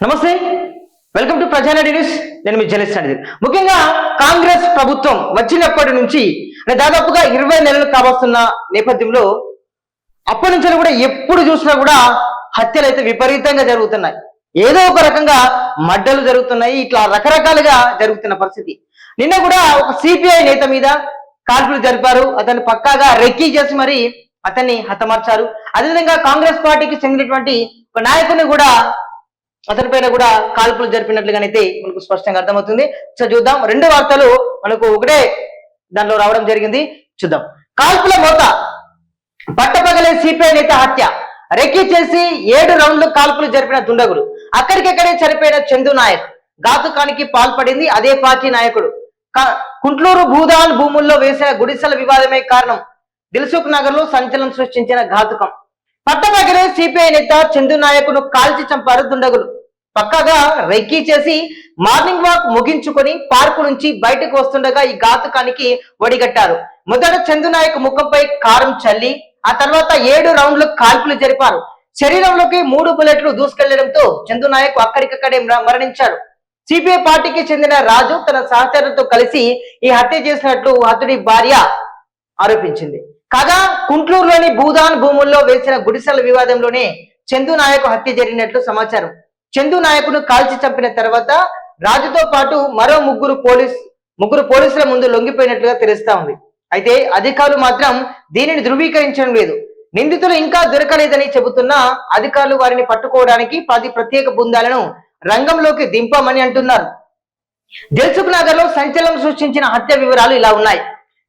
నమస్తే. Welcome to ప్రజానటి news నేను మీ journalist అనేది ముఖ్యంగా కాంగ్రెస్ ప్రభుత్వం వచ్చినప్పటి నుంచి దాదాపుగా ఇరవై నెలలు కావస్తున్న నేపథ్యంలో అప్పటి నుంచి కూడా ఎప్పుడు చూసినా కూడా హత్యలు అయితే విపరీతంగా జరుగుతున్నాయి. ఏదో ఒక రకంగా మడ్డలు జరుగుతున్నాయి ఇట్లా రకరకాలుగా జరుగుతున్న పరిస్థితి. నిన్న కూడా ఒక సిపిఐ నేత మీద కాల్పులు జరిపారు. అతన్ని పక్కాగా రెక్కీ చేసి మరి అతన్ని హతమార్చారు. అదేవిధంగా కాంగ్రెస్ పార్టీకి చెందినటువంటి ఒక నాయకుని కూడా అతని పైన కూడా కాల్పులు జరిపినట్లుగానైతే మనకు స్పష్టంగా అర్థమవుతుంది. సో చూద్దాం. రెండు వార్తలు మనకు ఒకటే దానిలో రావడం జరిగింది. చూద్దాం. కాల్పుల మోత. పట్టపగలే సిపిఐ నేత హత్య. రెక్కి చేసి ఏడు రౌండ్లు కాల్పులు జరిపిన దుండగులు. అక్కడికక్కడే చనిపోయిన చందు నాయక్. ఘాతుకానికి పాల్పడింది అదే పార్టీ నాయకుడు. కుంట్లూరు భూదాన్ భూముల్లో వేసిన గుడిసెల వివాదమే కారణం. దిల్సుఖ్ నగర్లో సంచలనం సృష్టించిన ఘాతుకం. పట్టపగలే సిపిఐ నేత చందు నాయకును కాల్చి చంపారు దుండగులు. పక్కగా రెక్కీ చేసి మార్నింగ్ వాక్ ముగించుకొని పార్కు నుంచి బయటకు వస్తుండగా ఈ ఘాతుకానికి ఒడిగట్టారు. మొదట చందునాయక్ ముఖంపై కారం చల్లి ఆ తర్వాత ఏడు రౌండ్లు కాల్పులు జరిపారు. శరీరంలోకి మూడు బుల్లెట్లు దూసుకెళ్ళడంతో చందునాయక్ అక్కడికక్కడే మరణించారు. సిపిఐ పార్టీకి చెందిన రాజు తన సహచరులతో కలిసి ఈ హత్య చేసినట్లు అతడి భార్య ఆరోపించింది. కాగా కుంట్లూరులోని భూదాన్ భూముల్లో వేసిన గుడిసెల వివాదంలోనే చందు నాయక్ హత్య జరిగినట్లు సమాచారం. చందు నాయకును కాల్చి చంపిన తర్వాత రాజుతో పాటు మరో ముగ్గురు పోలీస్ ముగ్గురు పోలీసుల ముందు లొంగిపోయినట్లుగా తెలుస్తా ఉంది. అయితే అధికారులు మాత్రం దీనిని ధృవీకరించడం లేదు. నిందితులు ఇంకా దొరకలేదని చెబుతున్నా అధికారులు వారిని పట్టుకోవడానికి పది ప్రత్యేక బృందాలను రంగంలోకి దింపమని అంటున్నారు. దిల్సుఖ్ నగర్లో సంచలనం సృష్టించిన హత్య వివరాలు ఇలా ఉన్నాయి.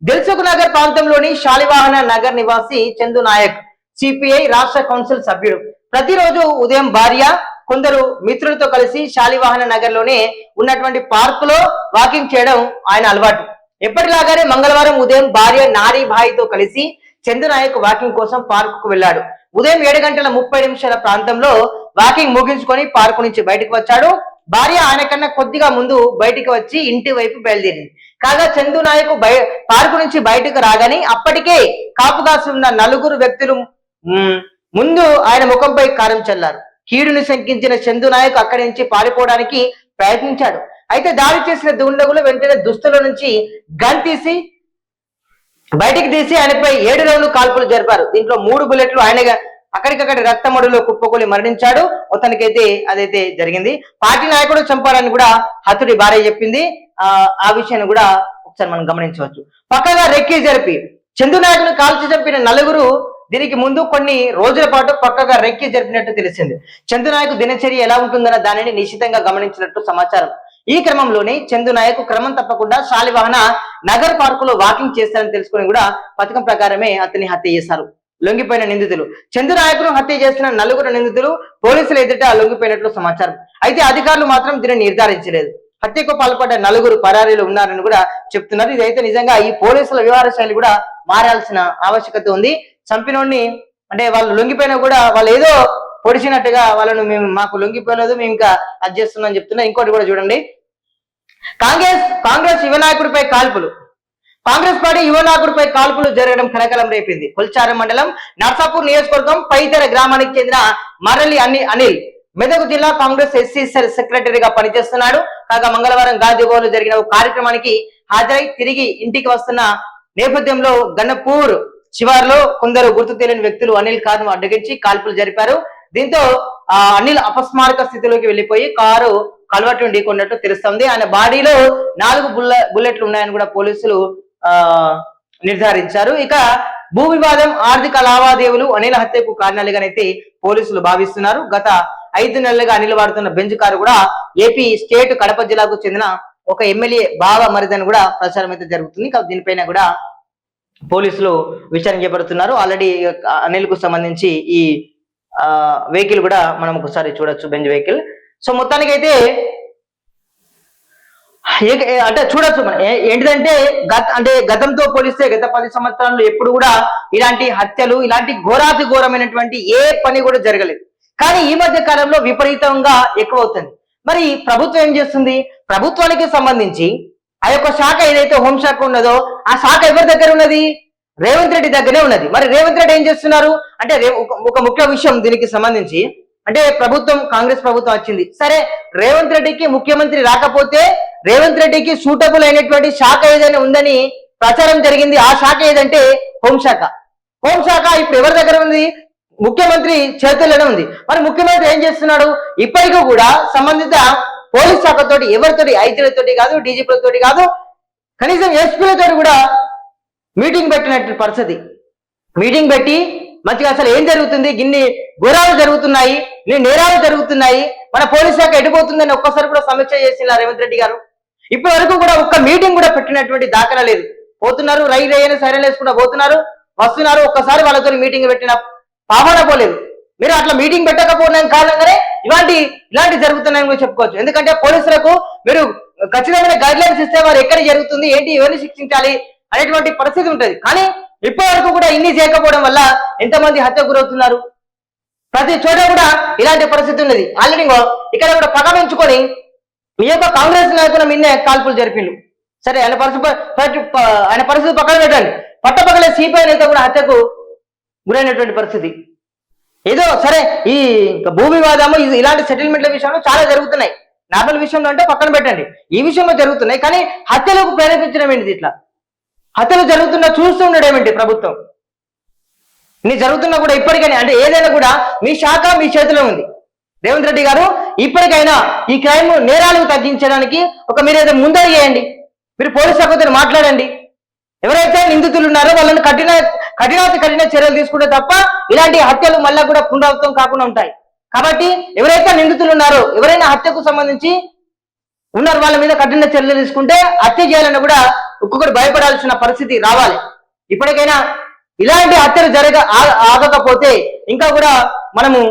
దిల్సుఖ్ నగర్ ప్రాంతంలోని శాలివాహన నగర్ నివాసి చందు నాయక్ సిపిఐ రాష్ట్ర కౌన్సిల్ సభ్యుడు. ప్రతిరోజు ఉదయం భార్య కొందరు మిత్రులతో కలిసి శాలివాహన నగర్లోనే ఉన్నటువంటి పార్క్లో వాకింగ్ చేయడం ఆయన అలవాటు. ఎప్పటిలాగానే మంగళవారం ఉదయం భార్య నారీ భాయితో కలిసి చంద్రనాయక్ వాకింగ్ కోసం పార్క్కు వెళ్ళాడు. ఉదయం ఏడు గంటల ముప్పై నిమిషాల ప్రాంతంలో వాకింగ్ ముగించుకొని పార్కు నుంచి బయటకు వచ్చాడు. భార్య ఆయన కన్నా కొద్దిగా ముందు బయటికి వచ్చి ఇంటి వైపు బయలుదేరింది. కాగా చందు నాయకు బయ పార్కు నుంచి బయటకు రాగానే అప్పటికే కాపు కాసి ఉన్న నలుగురు వ్యక్తులు ముందు ఆయన ముఖంపై కారం చల్లారు. కీడుని శంకించిన చందు నాయక్ అక్కడి నుంచి పారిపోవడానికి ప్రయత్నించాడు. అయితే దాడి చేసిన దుండగులు వెంటనే దుస్తుల నుంచి గన్ తీసి బయటికి తీసి ఆయనపై ఏడు రౌండ్లు కాల్పులు జరిపారు. దీంట్లో మూడు బుల్లెట్లు ఆయన అక్కడికక్కడ రక్తమడులో కుప్పకూలి మరణించాడు. అతనికైతే అదైతే జరిగింది. పార్టీ నాయకుడు చంపారని కూడా హతుడి భార్య చెప్పింది. ఆ ఆ విషయాన్ని కూడా ఒకసారి మనం గమనించవచ్చు. పక్కగా రెక్కీ జరిపి చందు నాయకును కాల్చి చంపిన నలుగురు దీనికి ముందు కొన్ని రోజుల పాటు పక్కగా రెక్కి జరిపినట్టు తెలిసింది. చందునాయకు దినచర్య ఎలా ఉంటుందన్న దానిని నిశ్చితంగా గమనించినట్టు సమాచారం. ఈ క్రమంలోనే చందునాయకు క్రమం తప్పకుండా శాలివాహన నగర్ పార్కులో వాకింగ్ చేస్తారని తెలుసుకుని కూడా పథకం ప్రకారమే అతన్ని హత్య చేశారు. లొంగిపోయిన నిందితులు. చందునాయకును హత్య చేసిన నలుగురు నిందితులు పోలీసుల ఎదుట లొంగిపోయినట్లు సమాచారం. అయితే అధికారులు మాత్రం దీనిని నిర్ధారించలేదు. హత్యకు పాల్పడ్డ నలుగురు పరారీలు ఉన్నారని కూడా చెప్తున్నారు. ఇదైతే నిజంగా ఈ పోలీసుల వ్యవహార శైలి కూడా మారాల్సిన ఆవశ్యకత ఉంది. చంపినోడిని అంటే వాళ్ళు లొంగిపోయినా కూడా వాళ్ళు ఏదో పొడిచినట్టుగా వాళ్ళను మేము మాకు లొంగిపోలేదు మేము ఇంకా అది చేస్తున్నాం చెప్తున్నా. ఇంకోటి కూడా చూడండి. కాంగ్రెస్ కాంగ్రెస్ యువ నాయకుడిపై కాల్పులు. కాంగ్రెస్ పార్టీ యువ నాయకుడిపై కాల్పులు జరగడం కలకలం రేపింది. కొల్చారం మండలం నర్సాపూర్ నియోజకవర్గం పైతెర గ్రామానికి చెందిన మరలి అని అనిల్. మెదక్ జిల్లా కాంగ్రెస్ ఎస్సీ సెక్రటరీగా పనిచేస్తున్నాడు. కాగా మంగళవారం గాదిగోలో జరిగిన ఒక కార్యక్రమానికి హాజరై తిరిగి ఇంటికి వస్తున్న నేపథ్యంలో గన్నపూర్ చివరిలో కొందరు గుర్తు తెలియని వ్యక్తులు అనిల్ కారును అడ్డగించి కాల్పులు జరిపారు. దీంతో ఆ అనిల్ అపస్మారక స్థితిలోకి వెళ్ళిపోయి కారు కలవట్టు ఢీకొన్నట్టు తెలుస్తుంది. ఆయన బాడీలో నాలుగు బుల్ల బుల్లెట్లు ఉన్నాయని కూడా పోలీసులు ఆ నిర్ధారించారు. ఇక భూ వివాదం ఆర్థిక లావాదేవీలు అనిల్ హత్యకు కారణాలుగానైతే పోలీసులు భావిస్తున్నారు. గత ఐదు నెలలుగా అనిల్ వాడుతున్న బెంజ్ కారు కూడా ఏపీ స్టేట్ కడప జిల్లాకు చెందిన ఒక ఎమ్మెల్యే బావ మరిదని కూడా ప్రచారం అయితే జరుగుతుంది. దీనిపైన కూడా పోలీసులు విచారణ చేపడుతున్నారు. ఆల్రెడీ అనిల్కు సంబంధించి ఈ వెహికల్ కూడా మనం ఒకసారి చూడొచ్చు బెంజ్ వెహికల్. సో మొత్తానికి అయితే అంటే చూడొచ్చు మనం. ఏంటిదంటే గత అంటే గతంతో పోలిస్తే గత పది సంవత్సరాల్లో ఎప్పుడు కూడా ఇలాంటి హత్యలు ఇలాంటి ఘోరాతి ఘోరమైనటువంటి ఏ పని కూడా జరగలేదు. కానీ ఈ మధ్య కాలంలో విపరీతంగా ఎక్కువ అవుతుంది. మరి ప్రభుత్వం ఏం చేస్తుంది? ప్రభుత్వానికి సంబంధించి ఆ యొక్క శాఖ ఏదైతే హోంశాఖ ఉన్నదో ఆ శాఖ ఎవరి దగ్గర ఉన్నది? రేవంత్ రెడ్డి దగ్గరే ఉన్నది. మరి రేవంత్ రెడ్డి ఏం చేస్తున్నారు? అంటే రే- ఒక- ఒక ముఖ్య విషయం దీనికి సంబంధించి అంటే ప్రభుత్వం కాంగ్రెస్ ప్రభుత్వం వచ్చింది. సరే రేవంత్ రెడ్డికి ముఖ్యమంత్రి రాకపోతే రేవంత్ రెడ్డికి సూటబుల్ అయినటువంటి శాఖ ఏదైనా ఉందని ప్రచారం జరిగింది. ఆ శాఖ ఏదంటే హోంశాఖ హోంశాఖ ఇప్పుడు ఎవరి దగ్గర ఉంది? ముఖ్యమంత్రి చేతుల్లోనే ఉంది. మరి ముఖ్యమంత్రి ఏం చేస్తున్నాడు? ఇప్పటికీ కూడా సంబంధిత పోలీస్ శాఖతో ఎవరితోటి ఐజీలతోటి కాదు డీజీపీలతోటి కాదు కనీసం ఎస్పీలతో కూడా మీటింగ్ పెట్టినట్టు పరిస్థితి. మీటింగ్ పెట్టి మంచిగా అసలు ఏం జరుగుతుంది? గిన్ని ఘోరాలు జరుగుతున్నాయి ఇన్ని నేరాలు జరుగుతున్నాయి మన పోలీస్ శాఖ ఎడిపోతుందని ఒక్కసారి కూడా సమీక్ష చేసిన రేవంత్ రెడ్డి గారు. ఇప్పటి వరకు కూడా ఒక్క మీటింగ్ కూడా పెట్టినటువంటి దాఖలా లేదు. పోతున్నారు రైలు రై సైరన్ వేసుకుంటూ పోతున్నారు వస్తున్నారు ఒక్కసారి వాళ్ళతో మీటింగ్ పెట్టిన పాపన పోలేదు మీరు అట్లా మీటింగ్ పెట్టకపోవడం కారణంగానే ఇలాంటి ఇలాంటి జరుగుతున్నాయని కూడా చెప్పుకోవచ్చు. ఎందుకంటే పోలీసులకు మీరు ఖచ్చితమైన గైడ్ లైన్స్ ఇస్తే వారు ఎక్కడ జరుగుతుంది ఏంటి ఎవరిని శిక్షించాలి అనేటువంటి పరిస్థితి ఉంటుంది. కానీ ఇప్పటి వరకు కూడా ఇన్ని చేయకపోవడం వల్ల ఎంతమంది హత్య గురవుతున్నారు? ప్రతి చోట కూడా ఇలాంటి పరిస్థితి ఉన్నది. ఆల్రెడీ ఇక్కడ కూడా పగ పెంచుకొని మీ యొక్క కాంగ్రెస్ నాయకుల మీదే కాల్పులు జరిపిండు సరే ఆయన పరిస్థితి ఆయన పరిస్థితి పక్కన పెట్టండి. పట్టపక్కల సిపిఐ నేత కూడా హత్యకు గురైనటువంటి పరిస్థితి. ఏదో సరే ఈ ఇంకా భూ వివాదము ఇది ఇలాంటి సెటిల్మెంట్ల విషయంలో చాలా జరుగుతున్నాయి. నార్మల్ విషయంలో అంటే పక్కన పెట్టండి. ఈ విషయంలో జరుగుతున్నాయి కానీ హత్యలకు ప్రేరేపించడం ఏంటిది ఇట్లా? హత్యలు జరుగుతున్న చూస్తూ ఉండడం ఏంటి ప్రభుత్వం? ఇన్ని జరుగుతున్నా కూడా ఇప్పటికైనా అంటే ఏదైనా కూడా మీ శాఖ మీ చేతిలో ఉంది. రేవంత్ రెడ్డి గారు ఇప్పటికైనా ఈ క్రైమ్ నేరాలు తగ్గించడానికి ఒక మీరు ఏదో ముందర చేయండి మీరు పోలీస్ శాఖతో మాట్లాడండి. ఎవరైతే నిందితులు ఉన్నారో వాళ్ళని కఠిన కఠినాతి కఠిన చర్యలు తీసుకుంటే తప్ప ఇలాంటి హత్యలు మళ్ళా కూడా పునరావృతం కాకుండా ఉంటాయి. కాబట్టి ఎవరైతే నిందితులు ఉన్నారో ఎవరైనా హత్యకు సంబంధించి ఉన్నారు వాళ్ళ మీద కఠిన చర్యలు తీసుకుంటే హత్య చేయాలని కూడా ఒక్కొక్కరు భయపడాల్సిన పరిస్థితి రావాలి. ఇప్పటికైనా ఇలాంటి హత్యలు జరగ ఆగకపోతే ఇంకా కూడా మనము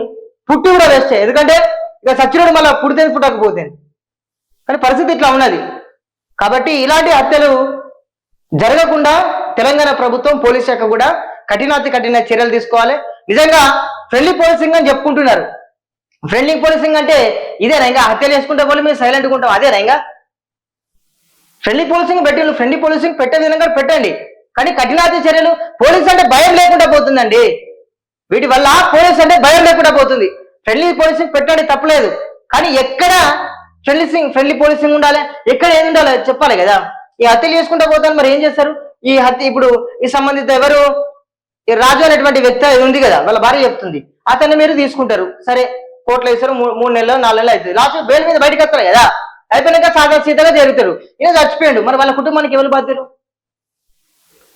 పుట్టి కూడా వేస్తే ఎందుకంటే ఇక సచ్చినోడు మళ్ళీ పుడితే పుట్టకపోతే కానీ పరిస్థితి ఇట్లా ఉన్నది. కాబట్టి ఇలాంటి హత్యలు జరగకుండా తెలంగాణ ప్రభుత్వం పోలీస్ శాఖ కూడా కఠినాతి కఠిన చర్యలు తీసుకోవాలి. నిజంగా ఫ్రెండ్లీ పోలీసింగ్ అని చెప్పుకుంటున్నారు. ఫ్రెండ్లీ పోలీసింగ్ అంటే ఇదేనా ఇంకా హత్యలు చేసుకుంటే వాళ్ళు మేము సైలెంట్గా ఉంటాం. అదేనా ఇంకా ఫ్రెండ్లీ పోలీసింగ్ పెట్టి ఫ్రెండ్లీ పోలీసింగ్ పెట్టే విధంగా పెట్టండి. కానీ కఠినాతి చర్యలు పోలీస్ అంటే భయం లేకుండా పోతుందండి. వీటి వల్ల పోలీస్ అంటే భయం లేకుండా పోతుంది. ఫ్రెండ్లీ పోలీసింగ్ పెట్టండి తప్పలేదు. కానీ ఎక్కడ ఫ్రెండ్లీసింగ్ ఫ్రెండ్లీ పోలీసింగ్ ఉండాలి? ఎక్కడ ఏది ఉండాలి? చెప్పాలి కదా. ఈ హత్యలు చేసుకుంటూ పోతాను. మరి ఏం చేస్తారు? ఈ హత్య ఇప్పుడు ఈ సంబంధిత ఎవరు? ఈ రాజు అనేటువంటి వ్యక్తి ఉంది కదా వాళ్ళ భార్య చెప్తుంది. అతన్ని మీరు తీసుకుంటారు. సరే కోట్లు వేస్తారు మూడు నెలలు నాలుగు నెలలు అవుతుంది. లాస్ట్ బెయిల్ మీద బయటకు వస్తారు కదా. అయిపోయినాక సాదా సీతగా జరుగుతారు ఈయన చచ్చిపోయాడు. మరి వాళ్ళ కుటుంబానికి ఎవరు బాధ్యులు?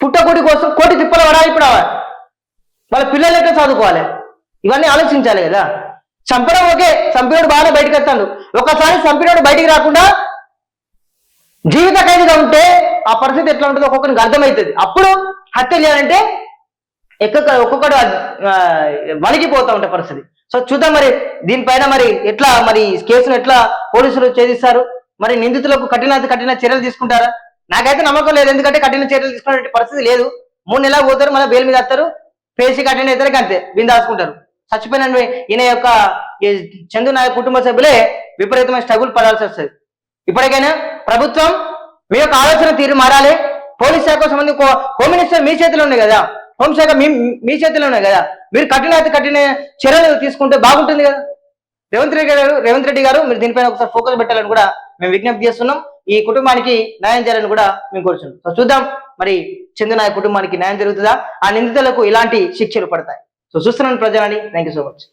పుట్టకోటి కోసం కోటి తిప్పలు పడాలి ఇప్పుడు వాళ్ళ పిల్లలు ఎట్లా చదువుకోవాలి? ఇవన్నీ ఆలోచించాలి కదా. చంపడం ఓకే చంపినోడు బాగానే బయటకు వస్తాడు. ఒకసారి చంపినోడు బయటికి రాకుండా జీవిత ఖైదీగా ఉంటే ఆ పరిస్థితి ఎట్లా ఉంటుందో ఒక్కొక్కరికి అర్థమవుతుంది. అప్పుడు హత్య చేయాలంటే ఎక్కడ ఒక్కొక్కడు ఆ, వణికిపోతా ఉంటే పరిస్థితి. సో చూద్దాం మరి దీనిపైన మరి ఎట్లా మరి కేసును ఎట్లా పోలీసులు ఛేదిస్తారు? మరి నిందితులకు కఠిన కఠిన చర్యలు తీసుకుంటారా? నాకైతే నమ్మకం లేదు ఎందుకంటే కఠిన చర్యలు తీసుకునే పరిస్థితి లేదు. మూడు నెలలు పోతారు మళ్ళీ బెయిల్ మీద వస్తారు. పేసి కఠిన అవుతారు అంతే బిందాసుకుంటారు. చచ్చిపోయిన ఈయన యొక్క చందు నాయక్ కుటుంబ సభ్యులే విపరీతమైన స్ట్రగుల్ పడాల్సి వస్తుంది. ఇప్పటికైనా ప్రభుత్వం మీ యొక్క ఆలోచన తీరు మారాలి. పోలీస్ శాఖ సంబంధించి హో- హోమ్ మినిస్టర్ మీ చేతిలో ఉన్నాయి కదా. హోంశాఖ మీ మీ చేతిలో ఉన్నాయి కదా. మీరు కఠిన కఠిన చర్యలు తీసుకుంటే బాగుంటుంది కదా. రేవంత్ రెడ్డి గారు రేవంత్ రెడ్డి గారు మీరు దీనిపైన ఒకసారి ఫోకస్ పెట్టాలని కూడా మేము విజ్ఞప్తి చేస్తున్నాం. ఈ కుటుంబానికి న్యాయం చేయాలని కూడా మేము కోరుచున్నాం. సో చూద్దాం మరి చందునాయ కుటుంబానికి న్యాయం జరుగుతుందా? ఆ నిందితులకు ఇలాంటి శిక్షలు పడతాయి. సో చూస్తున్నాను ప్రజలని. Thank so much